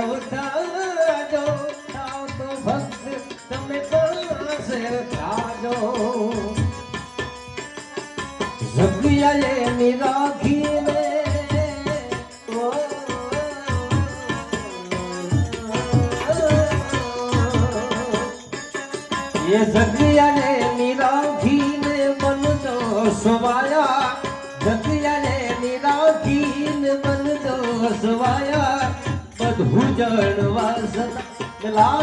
તો નિરાખીને ઓ, એ જગ્યાને નિરાખીને બનતો સવાયા બધું જણવા સતા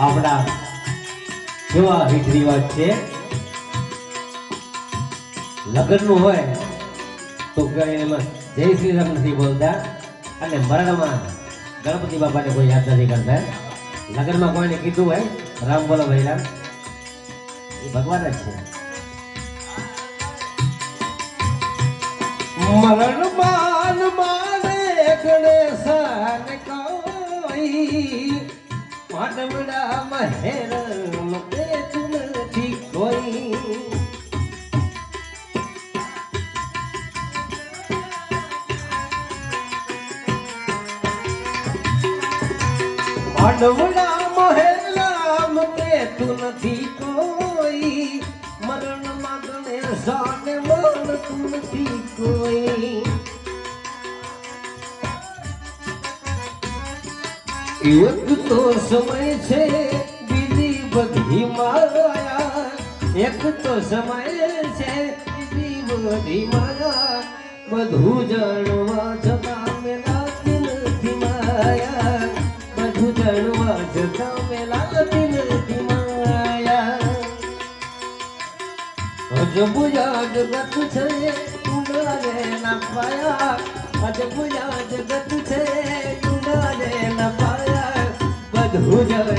આપણા કેવા રીત રિવાજ છે? લગ્નનું હોય તો એમાં જય શ્રી રામ નથી બોલતા. અને મરણમાં ગણપતિ બાપાને કોઈ યાદ નથી કરતા. લગ્નમાં કોઈને કીધું હોય, રામ બોલો ભાઈ રામ. એ ભગવાન જ છે. મરણ માન માને ગણેશ કોઈ પાટમડા મહેર મતે નથી કોઈ. પાટમડા મહેર મતે નથી કોઈ મરણમાં મળતું નથી. કોઈ એક તો સમય છે, બીજી બધી માયા. એક તો સમય છે, બીજી બધી માયા. બધું જાણવા છતાં મેલાતી નથી માયા. બધું જાણવા છતાં મેલાતી નથી માયા. અજબુજા જગત છે કુંડાને ના પાયા. અજબુજા જગત છે બધું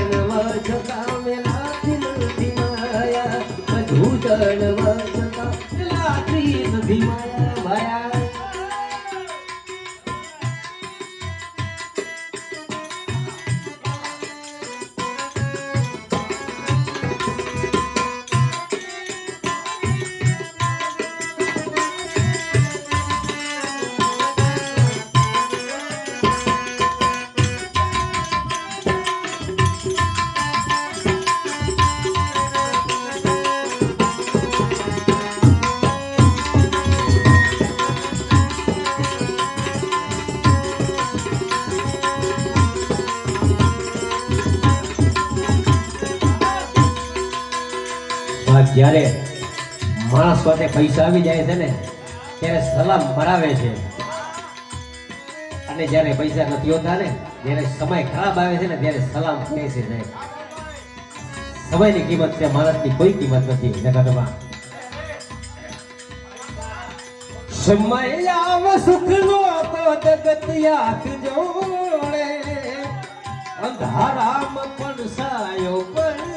જ્યારે માણસ પાસે પૈસા આવી જાય છે ને, ત્યારે સલામ મરાવે છે. અને જ્યારે પૈસા નથી હોતા ને, જ્યારે સમય ખરાબ આવે છે ને, ત્યારે સલામ કહે છે સમયની કિંમત છે, માણસની કોઈ કિંમત નથી, જગતમાં. સમય આવે, સુખનો તો જગત યાદ જોડે. અંધારામાં પણ સાયો પણ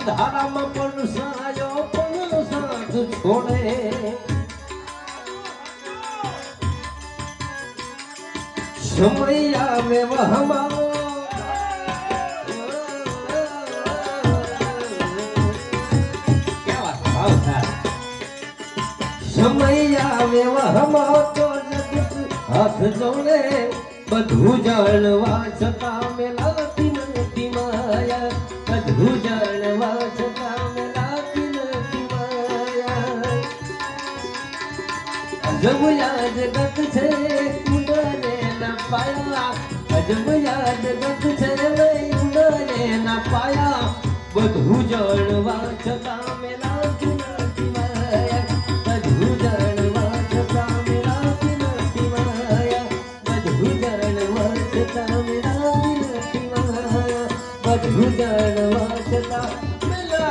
અંધારામાં પણ સાયો, પણ સાથ છોડે. સમૈયા મે વહમાં સમય હાથ જોડે, બધું જાણવા છતાં અજબ યાદ ગત છે ઉડને ના પાયા. અજબ યાદ ગત છે ઉડને ના પાયા. બધું જાણવા છતાં મેલા બધું જાણવા છતાં મેલા